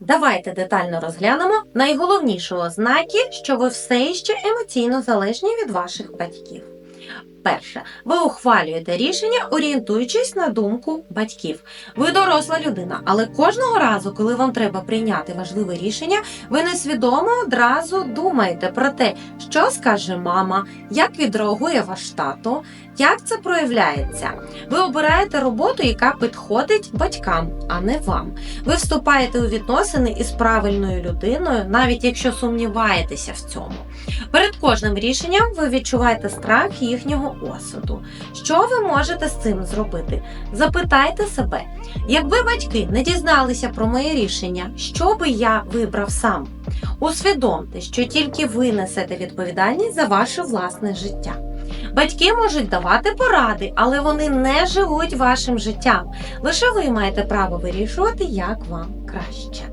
Давайте детально розглянемо найголовніші ознаки, що ви все ще емоційно залежні від ваших батьків. Перше, ви ухвалюєте рішення, орієнтуючись на думку батьків. Ви доросла людина, але кожного разу, коли вам треба прийняти важливе рішення, ви несвідомо одразу думаєте про те, що скаже мама, як відреагує ваш тато, як це проявляється. Ви обираєте роботу, яка підходить батькам, а не вам. Ви вступаєте у відносини із правильною людиною, навіть якщо сумніваєтеся в цьому. Перед кожним рішенням ви відчуваєте страх їхнього осуду. Що ви можете з цим зробити? Запитайте себе, якби батьки не дізналися про моє рішення, що би я вибрав сам? Усвідомте, що тільки ви несете відповідальність за ваше власне життя. Батьки можуть давати поради, але вони не живуть вашим життям. Лише ви маєте право вирішувати, як вам краще.